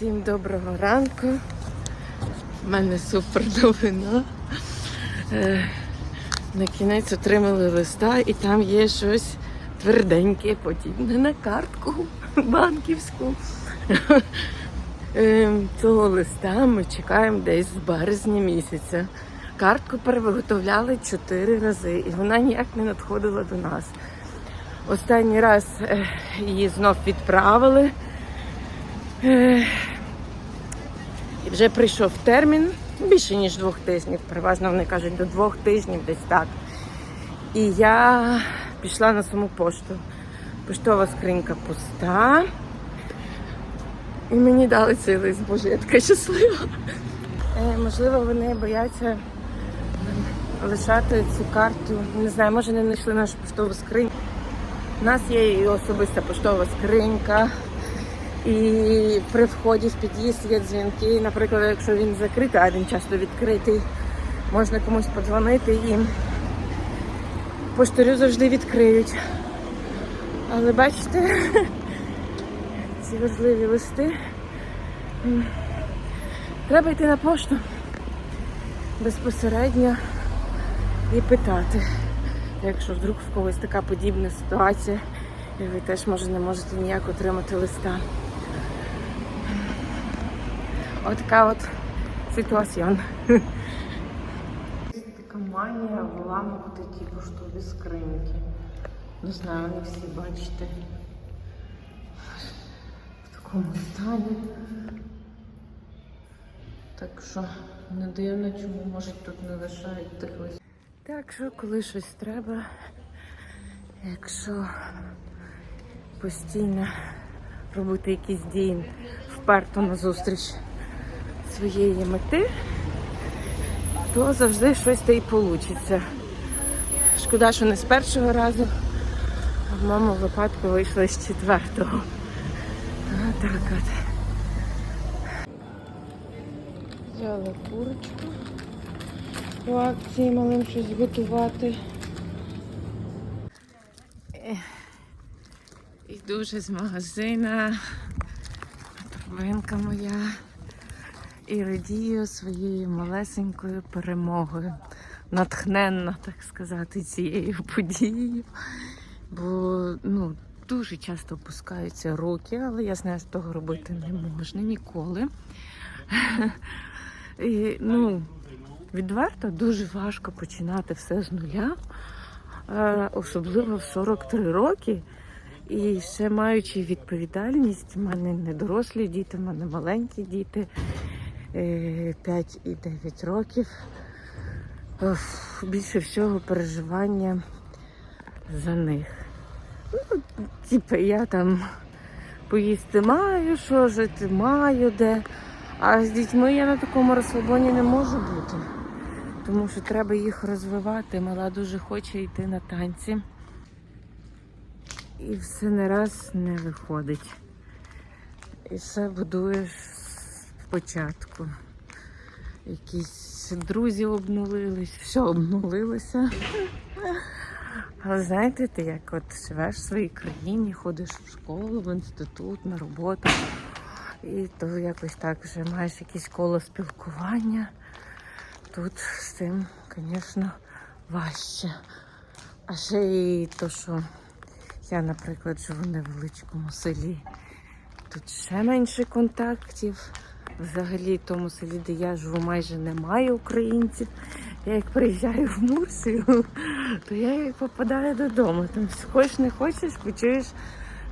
Всім доброго ранку. У мене супер новина. Е, На кінець отримали листа і там є щось тверденьке, подібне на картку банківську. Е, Цього листа ми чекаємо десь з березня місяця. Картку перевиготовляли чотири рази, і вона ніяк не надходила до нас. Останній раз е, її знов відправили. І вже прийшов термін більше ніж двох тижнів. Переважно вони кажуть до двох тижнів, десь так. І я пішла на саму пошту. Поштова скринька пуста. І мені дали цей лист, боже, я така щаслива. Е, можливо, вони бояться лишати цю карту. Не знаю, може не знайшли нашу поштову скриньку. У нас є і особиста поштова скринька. І при вході в під'їзд є дзвінки. Наприклад, якщо він закритий, а він часто відкритий, можна комусь подзвонити і поштарю завжди відкриють. Але бачите, ці важливі листи. Треба йти на пошту безпосередньо і питати. Якщо вдруг в когось така подібна ситуація, і ви теж може не можете ніяк отримати листа. Отака от ситуація. Така манія виламувати ті поштові скриньки. Не знаю, вони всі бачите. В такому стані. Так що не дивно, чому може тут не лишають тих. Так що, коли щось треба, якщо постійно робити якісь дії вперто назустріч своєї мети, то завжди щось та й вийде. Шкода, що не з першого разу, а в моєму випадку вийшло з четвертого. А, так от. Взяла курочку по акції малим щось готувати. Йду вже з магазина. Торбинка моя. І радію своєю малесенькою перемогою. Натхненна, так сказати, цією подією. Бо ну, дуже часто опускаються руки, але я знаю, що того робити не можна ніколи. І, ну, відверто дуже важко починати все з нуля, е, особливо в 43 роки. І ще маючи відповідальність, в мене не дорослі діти, в мене маленькі діти, 5 і 9 років. Більше всього переживання за них. Ну, типу, я там поїсти маю, що жити маю де. А з дітьми я на такому розслабоні не можу бути. Тому що треба їх розвивати. Мала дуже хоче йти на танці. І все не раз не виходить. І все будуєш спочатку. Якісь друзі обнулились, все обнулилося. Але знаєте, ти як от живеш в своїй країні, ходиш в школу, в інститут, на роботу. І то якось так вже маєш якесь коло спілкування. Тут з цим, звісно, важче. А ще і то, що я, наприклад, живу в невеличкому селі. Тут ще менше контактів. Взагалі, в тому селі, де я живу, майже немає українців. Я як приїжджаю в Мурсію, то я як попадаю додому. Там хочеш не хочеш, почуєш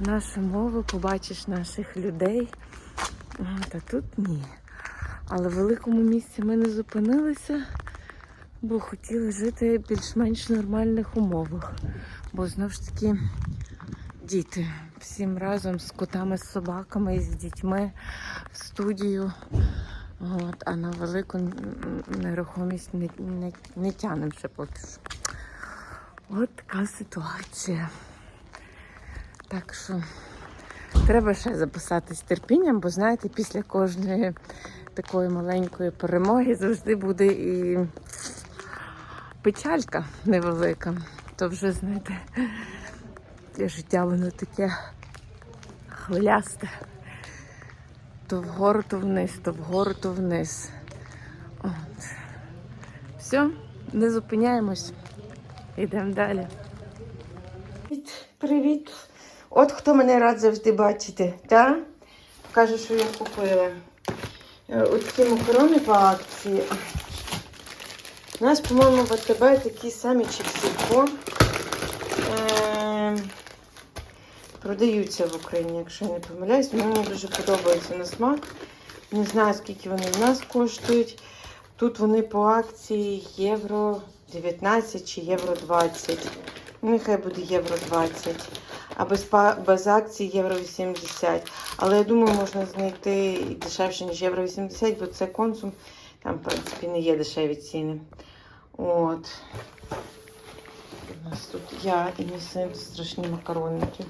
нашу мову, побачиш наших людей. Та тут ні. Але в великому місті ми не зупинилися, бо хотіли жити в більш-менш нормальних умовах. Бо знову ж таки діти всім разом з котами, з собаками з дітьми в студію. От, а на велику нерухомість не, не, не тянемо ще поки що. От така ситуація. Так що треба ще записатись терпінням, бо знаєте, після кожної такої маленької перемоги завжди буде і печалька невелика. То вже, знаєте, життя воно таке хвилясте. то вгору, то вниз, то вгору, то вниз. От. Все, не зупиняємось. Йдемо далі. Привіт. От хто мене рад завжди бачити, так? Покажу, що я купила. Е, От такі макарони по акції. У нас, по-моєму, в АТБ такі самі чіпсілько. Е, продаються в Україні, якщо я не помиляюсь. Мені дуже подобається на смак. Не знаю, скільки вони в нас коштують. Тут вони по акції євро 19 чи євро 20. Ну, Нехай буде євро 20. А без, без акції євро 80. Але я думаю, можна знайти і дешевше, ніж євро 80, бо це консум. Там, в принципі, не є дешеві ціни. От. У нас тут я і мій син страшні макаронники.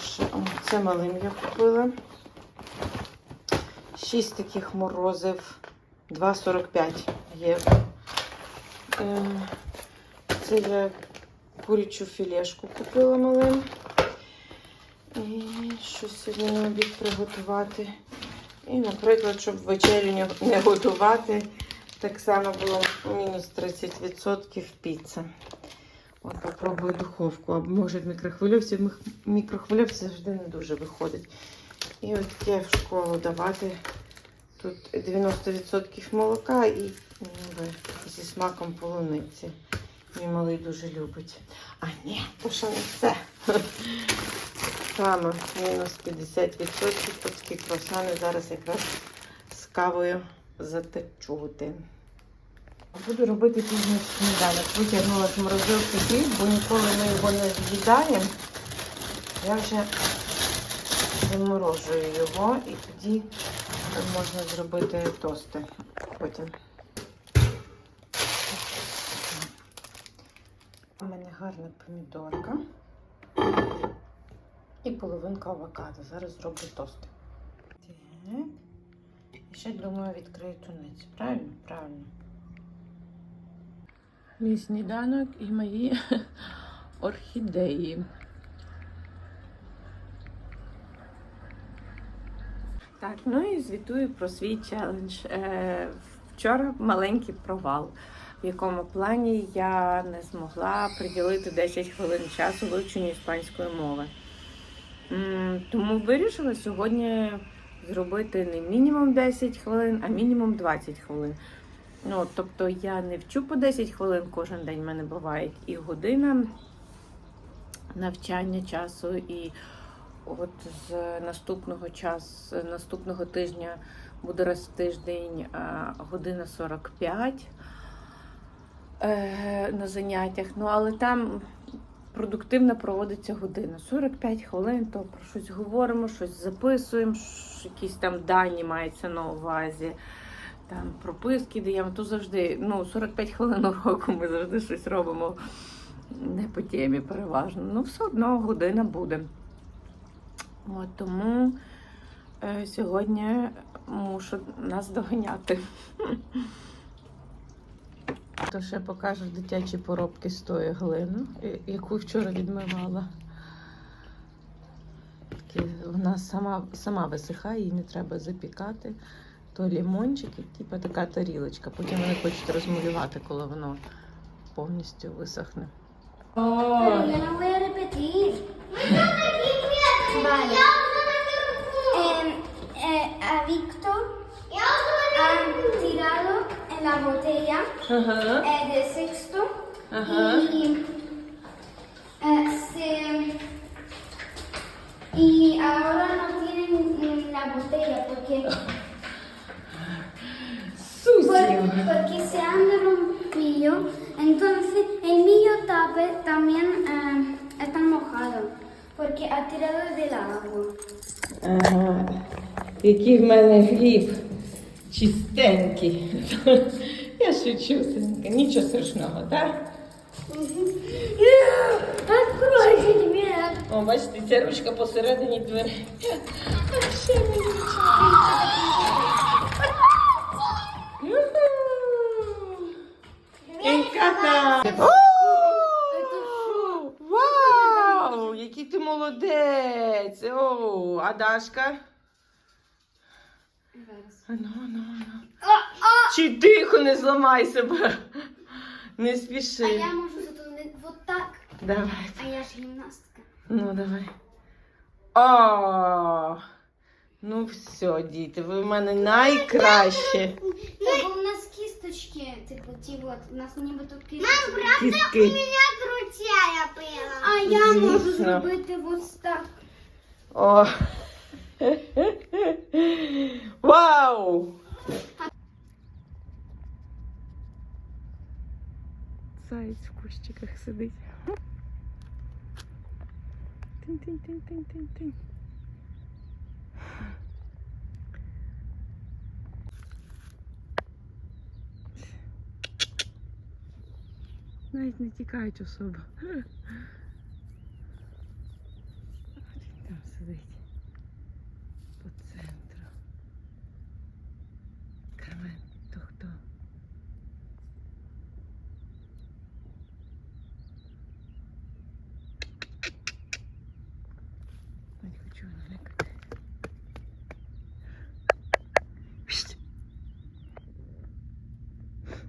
Що Це малим я купила. Шість таких морозив. 2,45 євро. Е, Це я курячу філешку купила малим. І щось сьогодні на обід приготувати. І, наприклад, щоб вечерю не готувати, так само було мінус 30% піца. От попробую духовку. Або може в мікрохвильовці. Мікрохвильовці завжди не дуже виходить. І от таке в школу давати. Тут 90% молока і ніби зі смаком полуниці. Мій малий дуже любить. А ні, то що не все. Саме мінус 50%. Тут такі круасани зараз якраз з кавою затечути. Буду робити пізній сніданок. Витягнула з морозилки хліб, бо ніколи ми його не з'їдаємо. Я вже заморожую його і тоді можна зробити тости потім. У мене гарна помідорка і половинка авокадо. Зараз зроблю тости. Так. І ще думаю відкрию тунець. Правильно? Правильно. Мій сніданок і мої орхідеї. Так, ну і звітую про свій челендж. Е, вчора маленький провал, в якому плані я не змогла приділити 10 хвилин часу вивченню іспанської мови. Тому вирішила сьогодні зробити не мінімум 10 хвилин, а мінімум 20 хвилин. Ну, тобто я не вчу по 10 хвилин кожен день в мене буває і година навчання часу, і от з наступного часу, наступного тижня буде раз в тиждень година 45 е, на заняттях. Ну, але там продуктивно проводиться година. 45 хвилин, то про щось говоримо, щось записуємо, якісь там дані мається на увазі там прописки даємо, то завжди ну, 45 хвилин уроку ми завжди щось робимо не по темі переважно. Ну, все одно година буде. От, тому е, сьогодні мушу нас доганяти. То ще покажу дитячі поробки з тої глини, яку вчора відмивала. Вона сама, сама висихає, її не треба запікати то лімончик, і типу така тарілочка. Потім вони хочуть розмалювати, коли воно повністю висохне. A eh, Víctor han tirado en la botella Ага, eh, de sexto ага. y, eh, se- y ahora no tienen mm, la botella porque, por- porque se han rompido. Entonces el mío tape también eh, está mojado porque ha tirado de la agua. Ага. Який в мене хліб чистенький. Я шучу, синка, нічого страшного, так? Откройте дверь. О, бачите, ця ручка посередині дверей. А ще мені Інката! Вау! Який ти молодець! О, а Дашка? Ану, ану, ану. Чи тихо, не зламай себе. Не А я можу зато не вот так. Давай. А я ж гімнастка. Ну, давай. О! Ну все, діти, ви в мене найкраще. Та бо у нас кісточки, типу, ті от, у нас ніби тут кісточки. Кістки. крутяя пила. А я можу Звісно. зробити ось так. О. Вау! Заєць в кущиках сидить. Тинь-тинь-тинь-тинь-тинь-тинь. Навіть не тікають особо. Він Там сидить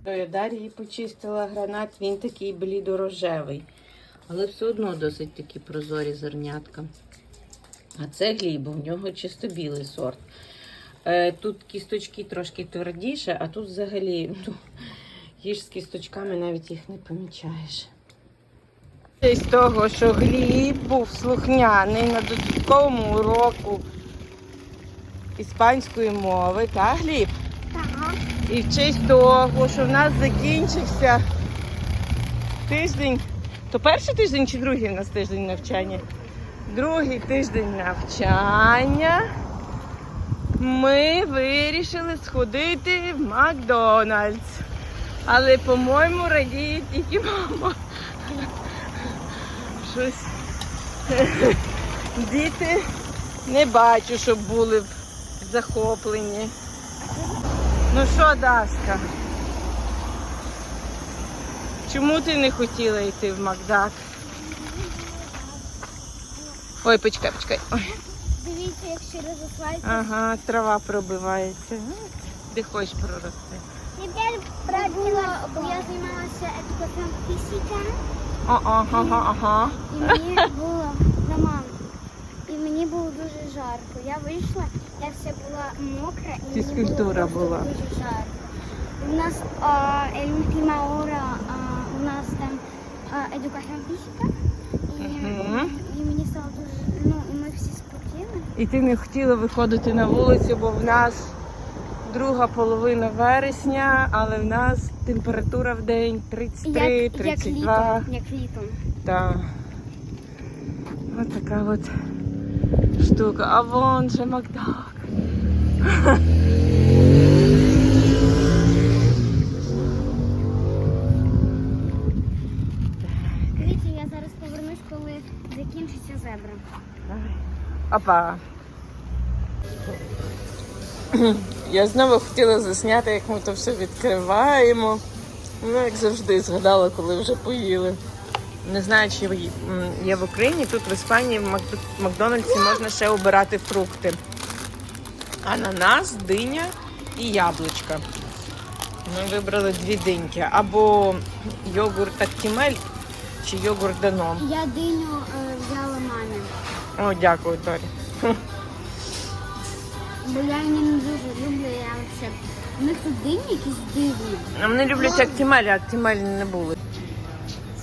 Я Дар'ї почистила гранат, він такий блідорожевий. Але все одно досить такі прозорі зернятка. А це гліб, в нього чисто білий сорт. Е, тут кісточки трошки твердіше, а тут взагалі ну, їж з кісточками навіть їх не помічаєш. З того, що Гліб був слухняний на додатковому уроку іспанської мови, так, Гліб? І в честь того, що в нас закінчився тиждень. То перший тиждень чи другий в нас тиждень навчання? Другий тиждень навчання. Ми вирішили сходити в Макдональдс. Але, по-моєму, радіє тільки мама. Щось. Діти не бачу, щоб були захоплені. Ну що, Даска? Чому ти не хотіла йти в Макдак? Ой, почекай, почекай. Ой. Дивіться, як ще розослається. Ага, трава пробивається. Де хочеш прорости. Тепер правила, бо я займалася едукацією фізика, ага, ага, ага. і мені було Роман. І мені було дуже жарко. Я вийшла, я вся була мокра і Фізкультура було була. дуже жарко. У нас а, е, última hora, а, у нас там едукація фізика. І, Мгм. і мені стало дуже, ну, і ми всі спотіли. І ти не хотіла виходити на вулицю, бо в нас друга половина вересня, але в нас температура в день 33, Як, як 32. літом, як літом. Так. Ось така от штука. А вон же Макдак. Дивіться, я зараз повернусь, коли закінчиться зебра. Опа. Я знову хотіла засняти, як ми то все відкриваємо. Ну, як завжди, згадала, коли вже поїли. Не знаю, чи є в Україні. Тут в Іспанії в Макдональдсі можна ще обирати фрукти. Ананас, диня і яблучка. Ми вибрали дві диньки. Або йогурт Актімель, чи йогурт Данон. Я диню е, взяла мамі, О, дякую, Торі. бо я її не дуже люблю, я взагалі. У них тут дині якісь дивні. А Вони люблять актимелі, а актимелі не були.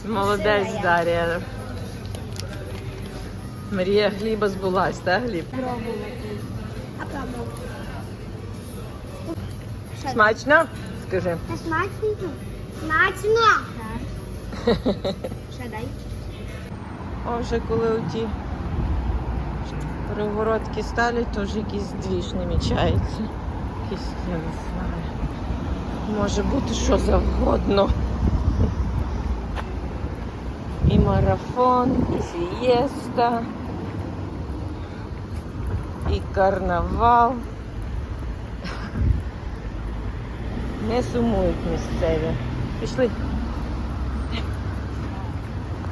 Молодець. Дар'я. Марія Гліба збулась, так, Гліб? Пробувати. А. Смачно? Скажи. Та смачненько? Смачно! Ще дай. О, вже коли оті перегородки стали, то вже якийсь двіж намічається. Якийсь, я не знаю. Може бути що завгодно. І марафон, і фієста, і карнавал. Не сумують місцеві. Пішли.